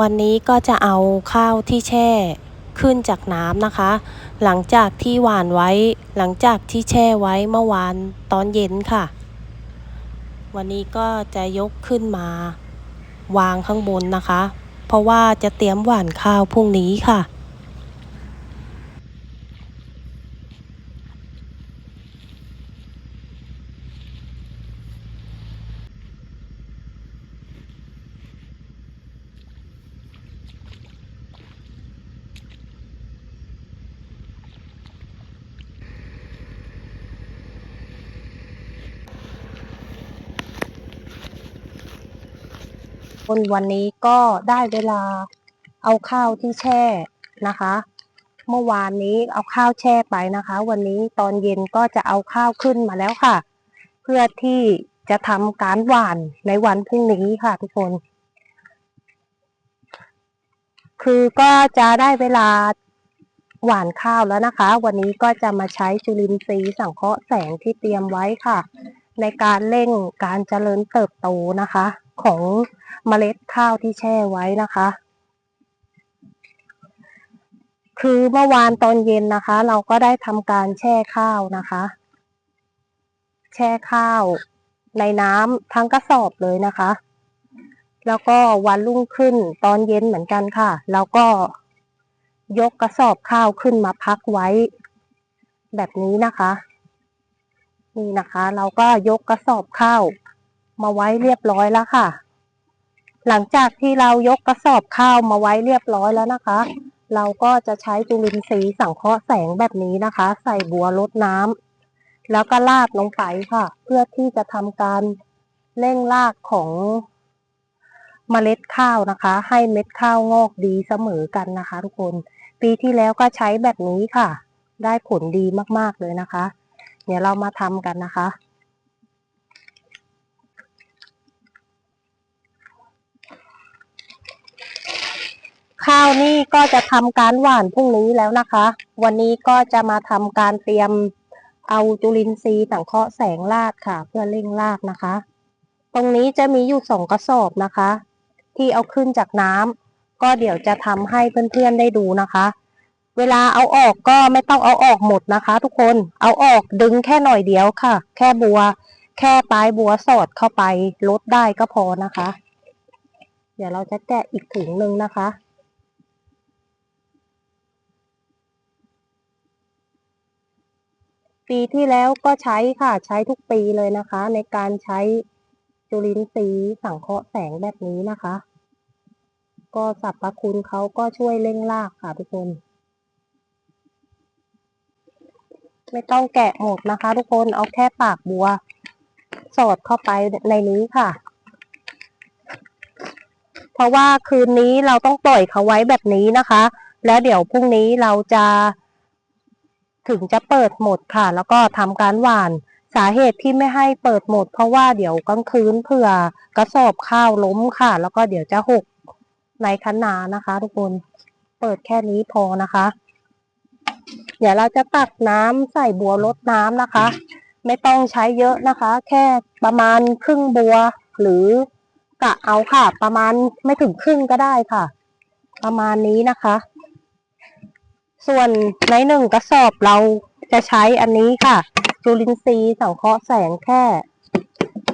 วันนี้ก็จะเอาข้าวที่แช่ขึ้นจากน้ำนะคะ หลังจากที่หวานไว้ หลังจากที่แช่ไว้เมื่อวานตอนเย็นค่ะ วันนี้ก็จะยกขึ้นมา วางข้างบนนะคะ เพราะว่าจะเตรียมหวานข้าวพรุ่งนี้ค่ะ นวันนี้ก็ได้เวลาเอาข้าวที่แช่นะคะ เมื่อวานนี้เอาข้าวแช่ไปนะคะ วันนี้ตอนเย็นก็จะเอาข้าวขึ้นมาแล้วค่ะ เพื่อที่จะทำการหว่านในวันพรุ่งนี้ค่ะทุกคน คือก็จะได้เวลาหว่านข้าวแล้วนะคะ วันนี้ก็จะมาใช้จุลินทรีย์สังเคราะห์แสงที่เตรียมไว้ค่ะ ในการเร่งการเจริญเติบโตนะคะ ของเมล็ดข้าวที่แช่ไว้นะคะ คือเมื่อวานตอนเย็นนะคะ เราก็ได้ทำการแช่ข้าวนะคะ แช่ข้าวในน้ำทั้งกระสอบเลยนะคะ แล้วก็วันรุ่งขึ้นตอนเย็นเหมือนกันค่ะ แล้วก็ยกกระสอบข้าวขึ้นมาพักไว้ แบบนี้นะคะ นี่นะคะ เราก็ยกกระสอบข้าว มาไว้เรียบร้อยแล้วค่ะ หลังจากที่เรายกกระสอบข้าวมาไว้เรียบร้อยแล้วนะคะ เราก็จะใช้จุลินทรีย์สังเคราะห์แสงแบบนี้นะคะ ใส่บัวรดน้ำแล้วก็ลาดลงไปค่ะ เพื่อที่จะทำการเร่งรากของเมล็ดข้าวนะคะ ให้เม็ดข้าวงอกดีเสมอกันนะคะ ทุกคนปีที่แล้วก็ใช้แบบนี้ค่ะ ได้ผลดีมากๆเลยนะคะ เดี๋ยวเรามาทำกันนะคะ ข้าวนี่ก็จะทำการหว่านพรุ่งนี้แล้วนะคะ วันนี้ก็จะมาทำการเตรียมเอาจุลินทรีย์สังเคราะห์แสงรากค่ะ เพื่อเร่งรากนะคะ ตรงนี้จะมีอยู่สองกระสอบนะคะ ที่เอาขึ้นจากน้ำก็เดี๋ยวจะทำให้เพื่อนๆได้ดูนะคะ เวลาเอาออกก็ไม่ต้องเอาออกหมดนะคะ ทุกคนเอาออกดึงแค่หน่อยเดียวค่ะ แค่บัว แค่ปลายบัวสอดเข้าไปลดได้ก็พอนะคะ เดี๋ยวเราจะแกะอีกถุงหนึ่งนะคะ ปีที่แล้วก็ใช้ค่ะ ใช้ทุกปีเลยนะคะ ในการใช้จุลินทรีย์สังเคราะห์แสงแบบนี้นะคะ ก็สรรพคุณเขาก็ช่วยเร่งรากค่ะทุกคน ไม่ต้องแกะหมดนะคะ ทุกคนเอาแค่ปากบัว สอดเข้าไปในนี้ค่ะ เพราะว่าคืนนี้เราต้องปล่อยเขาไว้แบบนี้นะคะ แล้วเดี๋ยวพรุ่งนี้เราจะ ถึงจะเปิดหมดค่ะ แล้วก็ทำการหว่านสาเหตุที่ไม่ให้เปิดหมด เพราะว่าเดี๋ยวกลางคืนเผื่อกระสอบข้าวล้มค่ะ แล้วก็เดี๋ยวจะหกในคันนานะคะ ทุกคนเปิดแค่นี้พอนะคะ เดี๋ยวเราจะตักน้ำใส่บัวรดน้ำนะคะ ไม่ต้องใช้เยอะนะคะ แค่ประมาณครึ่งบัว หรือกะเอาค่ะ ประมาณไม่ถึงครึ่งก็ได้ค่ะ ประมาณนี้นะคะ ส่วนในหนึ่งกระสอบเราจะใช้อันนี้ค่ะ จุลินทรีย์สังเคราะห์แสงแค่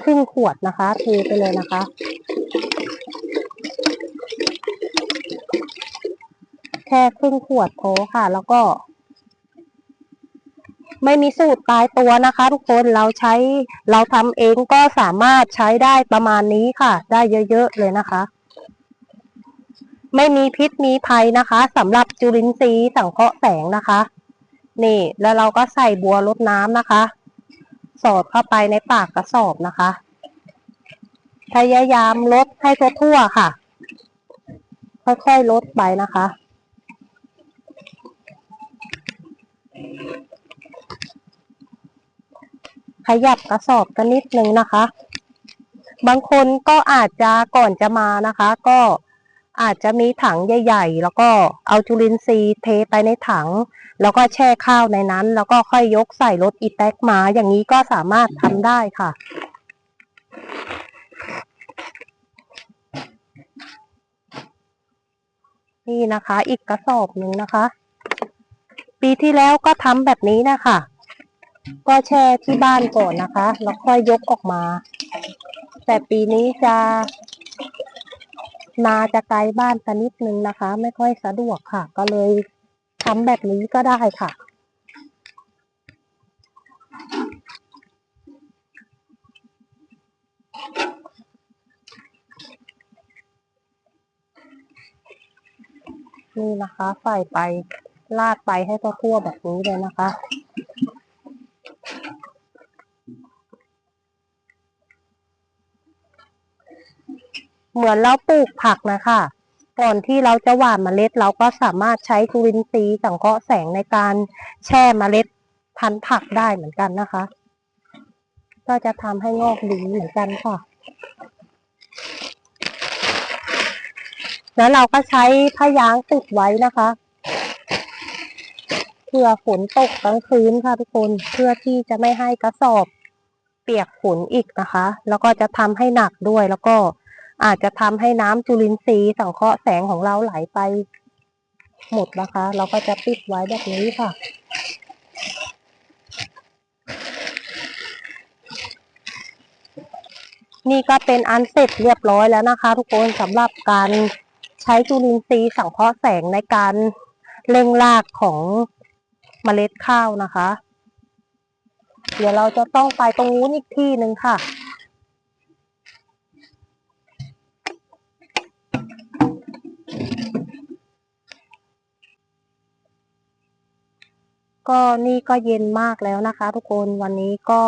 ครึ่งขวดนะคะเทไปเลยนะคะ แค่ครึ่งขวดพอค่ะ แล้วก็ ไม่มีสูตรตายตัวนะคะ ทุกคนเราใช้เราทำเองก็สามารถใช้ได้ประมาณนี้ค่ะ ได้เยอะๆเลยนะคะ ไม่มีพิษมีภัยนะคะสำหรับจุลินทรีย์สังเคราะห์แสงนะคะ นี่แล้วเราก็ใส่บัวรดน้ำนะคะ สอดเข้าไปในปากกระสอบนะคะ พยายามลดให้ทั่วๆค่ะ ค่อยๆลดไปนะคะขยับกระสอบกันนิดนึงนะคะ บางคนก็อาจจะก่อนจะมานะคะ ก็ อาจจะมีถังใหญ่ๆ แล้วก็เอาจุลินทรีย์เทไปในถัง แล้วก็แช่ข้าวในนั้น แล้วก็ค่อยยกใส่รถอีแท็กมา อย่างนี้ก็สามารถทำได้ค่ะ นี่นะคะ อีกกระสอบหนึ่งนะคะ ปีที่แล้วก็ทำแบบนี้นะคะ ก็แช่ที่บ้านก่อนนะคะ แล้วค่อยยกออกมา แต่ปีนี้จะ นาจะไกลบ้านสักนิดนึงนะคะ ไม่ค่อยสะดวกค่ะ ก็เลยทำแบบนี้ก็ได้ค่ะนี่นะคะ ใส่ไปลาดไปให้ทั่วๆแบบนี้เลยนะคะ เหมือนเราปลูกผักนะคะก่อนที่เราจะหว่านเมล็ด เราก็สามารถใช้จุลินทรีย์สังเคราะห์แสงในการแช่เมล็ดพันธุ์ผักได้เหมือนกันนะคะ ก็จะทำให้งอกดีเหมือนกันค่ะ แล้วเราก็ใช้ผ้ายางติดไว้นะคะเพื่อฝนตกกลางคืนค่ะทุกคนเพื่อที่จะไม่ให้กระสอบเปียกฝนอีกนะคะ แล้วก็จะทำให้หนักด้วยแล้วก็ อาจจะทำให้น้ำจุลินทรีย์สังเคราะห์แสงของเราไหลไป หมดนะคะ เราก็จะปิดไว้แบบนี้ค่ะ นี่ก็เป็นอันเสร็จเรียบร้อยแล้วนะคะ ทุกคนสำหรับการใช้จุลินทรีย์สังเคราะห์แสงในการเร่งรากของเมล็ดข้าวนะคะ เดี๋ยวเราจะต้องไปตรงนู้นอีกที่หนึ่งค่ะ ก็นี่ก็เย็นมากแล้วนะคะ ทุกคนวันนี้ก็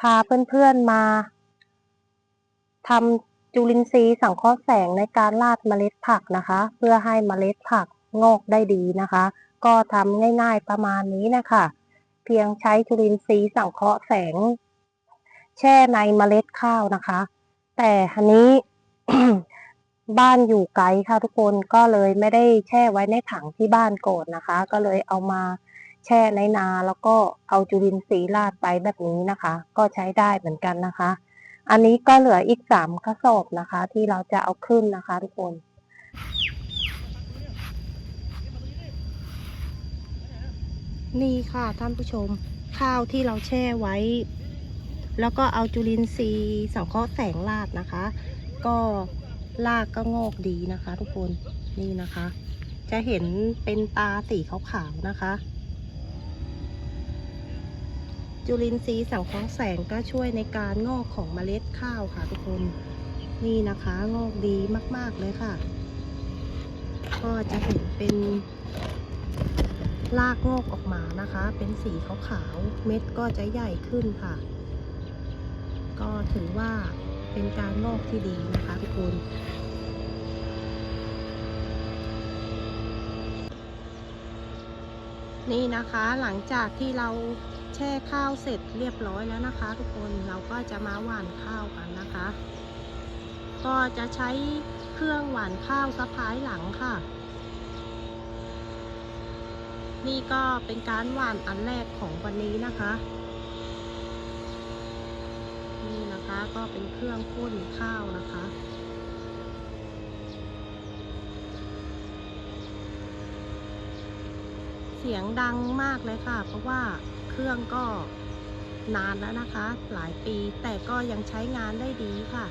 พาเพื่อนๆมาทำจุลินทรีย์สังเคราะห์แสงในการราดเมล็ดผักนะคะ เพื่อให้เมล็ดผักงอกได้ดีนะคะ ก็ทำง่ายๆประมาณนี้นะคะ เพียงใช้จุลินทรีย์สังเคราะห์แสง แช่ในเมล็ดข้าวนะคะ แต่อันนี้บ้านอยู่ไกลค่ะทุกคนก็เลยไม่ได้แช่ไว้ในถังที่บ้านโก่อนนะคะ ก็เลยเอามา แช่ในนาแล้วก็เอาจุลินทรีย์ราดไปแบบนี้นะคะ ก็ใช้ได้เหมือนกันนะคะ อันนี้ก็เหลืออีกสามกระสอบนะคะ ที่เราจะเอาขึ้นนะคะทุกคนนี่ค่ะท่านผู้ชมข้าวที่เราแช่ไว้ แล้วก็เอาจุลินทรีย์สังเคราะห์แสงราดนะคะ ก็รากก็งอกดีนะคะ ทุกคนนี่นะคะ จะเห็นเป็นตาสีขาวๆนะคะ จุลินทรีย์สังเคราะห์แสงก็ช่วยในการงอกของเมล็ดข้าวค่ะทุกคน นี่นะคะงอกดีมาก ๆ เลยค่ะ ก็จะเห็นเป็นรากงอกออกมานะคะ เป็นสีขาวๆ เม็ดก็จะใหญ่ขึ้นค่ะ ก็ถือว่าเป็นการงอกที่ดีนะคะทุกคนนี่นะคะหลังจากที่เรา แช่ข้าวเสร็จเรียบร้อยแล้วนะคะ ทุกคนเราก็จะมาหว่านข้าวกันนะคะ ก็จะใช้เครื่องหว่านข้าวสะพายหลังค่ะ นี่ก็เป็นการหว่านอันแรกของวันนี้นะคะ นี่นะคะก็เป็นเครื่องพ่นข้าวนะคะเสียงดังมากเลยค่ะ เพราะว่า เครื่องก็นานแล้วนะคะ หลายปีแต่ก็ยังใช้งานได้ดีค่ะ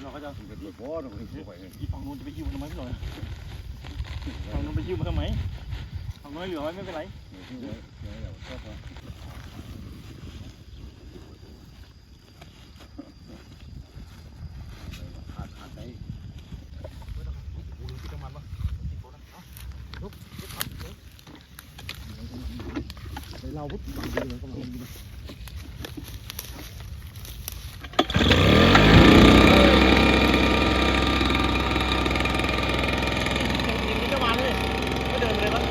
เราก็จะถึงกับตัวเราไปช่วยอีฝั่งนู้นจะไปยิ้วทำไมไม่หน่อยฝั่งนู้นไปยิ้วมาทำไมฝั่งนู้นเหลือไว้ไม่เป็นไร ที่ไว้ไว้เราก็พอขาดขาดไปเราพุทธบางทีเราก็มาดี จะมาเลยไม่เดินเลยมั้ง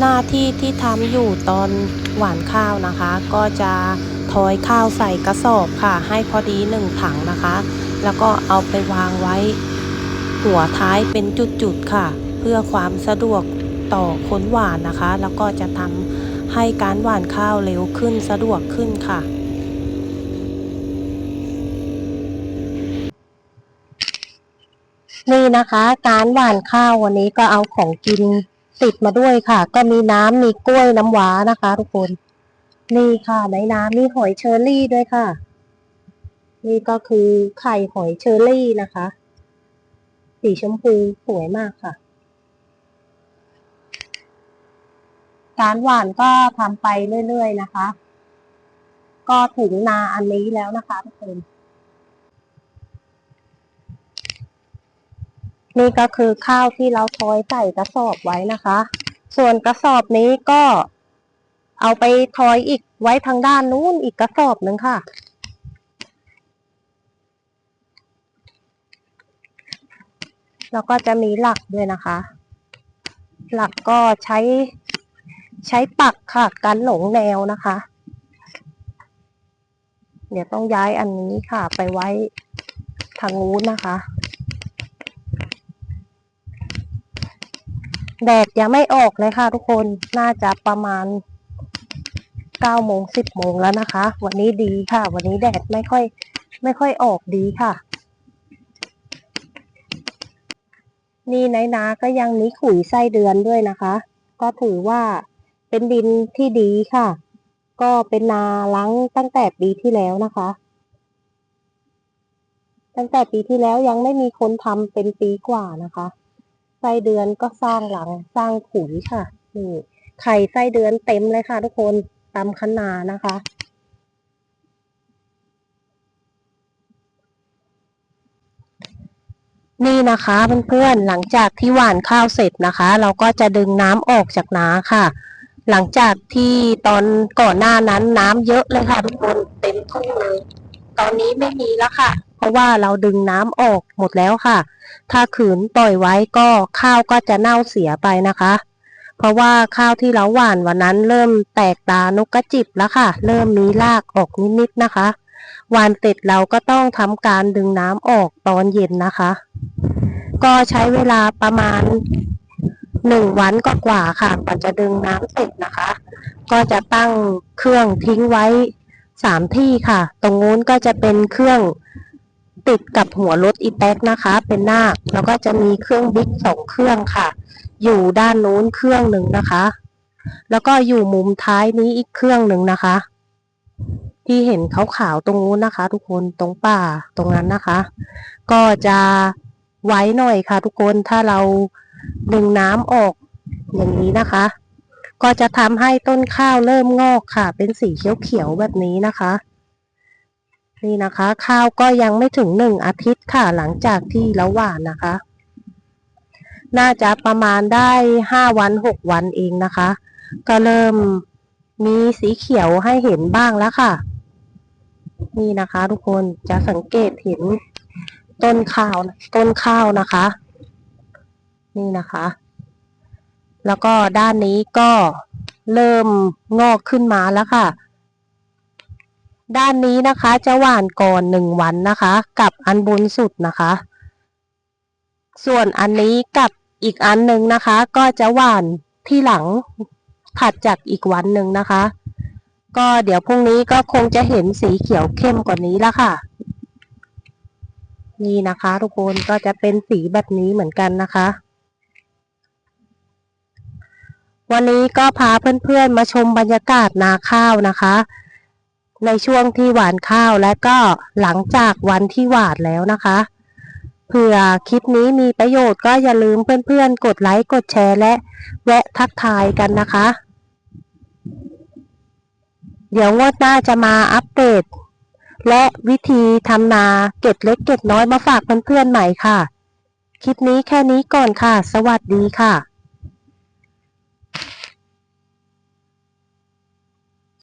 หน้า ที่ที่ทำอยู่ตอนหวานข้าวนะคะ ก็จะทอยข้าวใส่กระสอบค่ะ ให้พอดีหนึ่งถังนะคะ แล้วก็เอาไปวางไว้ หัวท้ายเป็นจุดๆค่ะ เพื่อความสะดวกต่อคนหวานนะคะ แล้วก็จะทำให้การหวานข้าวเร็วขึ้นสะดวกขึ้นค่ะนี่นะคะ การหว่านข้าววันนี้ก็เอาของกิน ติดมาด้วยค่ะ ก็มีน้ำมีกล้วยน้ำว้านะคะ ทุกคน นี่ค่ะในน้ำมีหอยเชอรี่ด้วยค่ะ นี่ก็คือไข่หอยเชอรี่นะคะ สีชมพูสวยมากค่ะ การหวานก็ทำไปเรื่อยๆนะคะ ก็ถึงนาอันนี้แล้วนะคะทุกคน นี่ก็คือข้าวที่เราทอยใส่กระสอบไว้นะคะ ส่วนกระสอบนี้ก็เอาไปทอยอีกไว้ทางด้านนู้นอีกกระสอบหนึ่งค่ะ แล้วก็จะมีหลักด้วยนะคะ หลักก็ใช้ใช้ปักค่ะกันหลงแนวนะคะ เดี๋ยวต้องย้ายอันนี้ค่ะไปไว้ทางนู้นนะคะ แดดยังไม่ออกเลยค่ะทุกคนน่าจะประมาณเก้าโมงสิบโมงแล้วนะคะ วันนี้ดีค่ะ วันนี้แดดไม่ค่อย ไม่ค่อยออกดีค่ะ นี่ในนาก็ยังมีขุยไส้เดือนด้วยนะคะ ก็ถือว่าเป็นดินที่ดีค่ะ ก็เป็นนาล้างตั้งแต่ปีที่แล้วนะคะ ตั้งแต่ปีที่แล้วยังไม่มีคนทำเป็นปีกว่านะคะ ไส้เดือนก็สร้างหลังสร้างขุยค่ะนี่ไข่ไส้เดือนเต็มเลยค่ะ ทุกคนตามคันนานะคะ นี่นะคะเพื่อนๆหลังจากที่หว่านข้าวเสร็จนะคะ เราก็จะดึงน้ำออกจากนาค่ะ หลังจากที่ตอนก่อนหน้านั้นน้ำเยอะเลยค่ะ ทุกคนเต็มทุ่งเลย ตอนนี้ไม่มีแล้วค่ะ เพราะว่าเราดึงน้ำออกหมดแล้วค่ะ ถ้าขืนปล่อยไว้ก็ข้าวก็จะเน่าเสียไปนะคะ เพราะว่าข้าวที่เราหว่านวันนั้นเริ่มแตกตานกกระจิบแล้วค่ะ เริ่มมีรากออกนิดๆนะคะ หว่านเสร็จเราก็ต้องทำการดึงน้ำออกตอนเย็นนะคะ ก็ใช้เวลาประมาณหนึ่งวันก็กว่าค่ะกว่าจะดึงน้ำเสร็จนะคะ ก็จะตั้งเครื่องทิ้งไว้สามที่ค่ะ ตรงนู้นก็จะเป็นเครื่อง ติดกับหัวรถอีแท็กนะคะ เป็นหน้าแล้วก็จะมีเครื่องบิ๊กสองเครื่องค่ะ อยู่ด้านนู้นเครื่องหนึ่งนะคะ แล้วก็อยู่มุมท้ายนี้อีกเครื่องหนึ่งนะคะ ที่เห็นขาวๆตรงนู้นนะคะ ทุกคนตรงป่าตรงนั้นนะคะ ก็จะไว้หน่อยค่ะ ทุกคนถ้าเราดึงน้ำออกอย่างนี้นะคะ ก็จะทำให้ต้นข้าวเริ่มงอกค่ะ เป็นสีเขียวๆแบบนี้นะคะ นี่นะคะ ข้าวก็ยังไม่ถึงหนึ่งอาทิตย์ค่ะหลังจากที่เราหว่านนะคะ น่าจะประมาณได้ห้าวันหกวันเองนะคะ ก็เริ่มมีสีเขียวให้เห็นบ้างแล้วค่ะ นี่นะคะ ทุกคนจะสังเกตเห็นต้นข้าวต้นข้าวนะคะ นี่นะคะ แล้วก็ด้านนี้ก็เริ่มงอกขึ้นมาแล้วค่ะ ด้านนี้นะคะจะหว่านก่อนหนึ่งวันนะคะ กับอันบนสุดนะคะ ส่วนอันนี้กับอีกอันหนึ่งนะคะ ก็จะหว่านที่หลังถัดจากอีกวันหนึ่งนะคะ ก็เดี๋ยวพรุ่งนี้ก็คงจะเห็นสีเขียวเข้มกว่านี้แล้วค่ะ นี่นะคะ ทุกคนก็จะเป็นสีแบบนี้เหมือนกันนะคะ วันนี้ก็พาเพื่อนๆมาชมบรรยากาศนาข้าวนะคะ ในช่วงที่หวานข้าวและก็หลังจากวันที่หวานแล้วนะคะเผื่อคลิปนี้มีประโยชน์ก็อย่าลืมเพื่อนๆ กดไลค์ กดแชร์และแวะทักทายกันนะคะ เดี๋ยวงวดหน้าจะมาอัปเดต และวิธีทำนาเก็บเล็กเก็บน้อยมาฝากเพื่อนๆใหม่ค่ะ คลิปนี้แค่นี้ก่อนค่ะ สวัสดีค่ะ